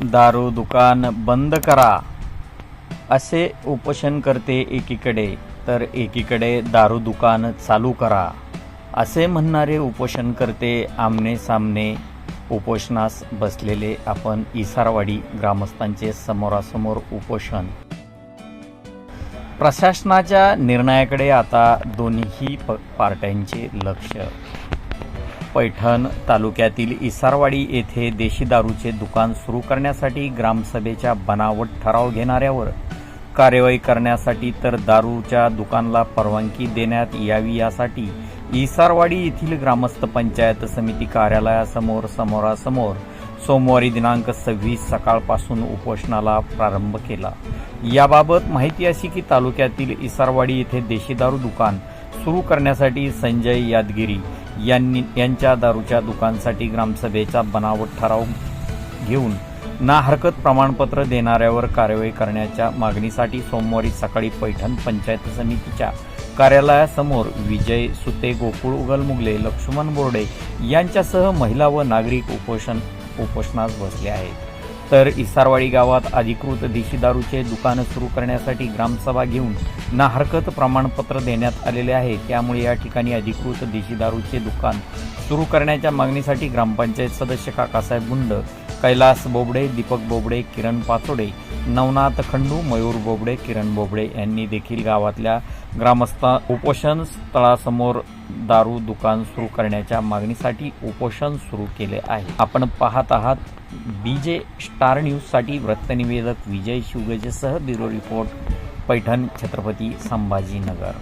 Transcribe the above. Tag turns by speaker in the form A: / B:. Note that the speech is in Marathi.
A: दारू दुकान बंद करा. असे उपोषणकर्ते एकीकडे तर एकीकडे दारू दुकान चालू करा. असे म्हणणारे उपोषणकर्ते आमने सामने उपोषणास बसलेले आपण इसारवाडी ग्रामस्थांचे समोरासमोर उपोषण. प्रशासनाच्या निर्णयाकडे आता दोन्ही प पार्ट्यांचे लक्ष. पैठण तालुक्यातील इसारवाडी येथे देशी दारूचे दुकान सुरू करण्यासाठी ग्रामसभेच्या बनावट ठराव घेणाऱ्यावर कार्यवाही करण्यासाठी तर दारूच्या दुकानला परवानगी देण्यात यावी यासाठी इसारवाडी येथील ग्रामस्थ पंचायत समिती कार्यालयासमोर समोरासमोर सोमवारी दिनांक सव्वीस सकाळपासून उपोषणाला प्रारंभ केला. याबाबत माहिती अशी की तालुक्यातील इसारवाडी येथे देशी दारू दुकान सुरू करण्यासाठी संजय यादगिरी यांनी यांच्या दारूच्या दुकानसाठी ग्रामसभेचा बनावट ठराव घेऊन ना हरकत प्रमाणपत्र देणाऱ्यावर कारवाई करण्याच्या मागणीसाठी सोमवारी सकाळी पैठण पंचायत समितीच्या कार्यालयासमोर विजय सुते गोकुळ उगलमुगले लक्ष्मण बोर्डे यांच्यासह महिला व नागरिक उपोषण उपोषणास बसले आहेत. तर इसारवाडी गावात अधिकृत देशी दारूचे दुकानं सुरू करण्यासाठी ग्रामसभा घेऊन ना हरकत प्रमाणपत्र देण्यात आलेले आहे. त्यामुळे या ठिकाणी अधिकृत देशी दारूचे दुकान सुरू करण्याच्या मागणीसाठी ग्रामपंचायत सदस्य काकासाहेब गुंड कैलास बोबडे दीपक बोबडे किरण पाचोडे नवनाथ खंडू मयूर बोबडे किरण बोबडे यांनी देखील गावातल्या ग्रामस्थ उपोषण स्थळासमोर दारू दुकान सुरू करण्याच्या मागणीसाठी उपोषण सुरू केले आहे. आपण पाहत आहात बीजे स्टार न्यूजसाठी वृत्तनिवेदक विजय शिवगजेसह ब्युरो रिपोर्ट पैठण छत्रपती संभाजीनगर.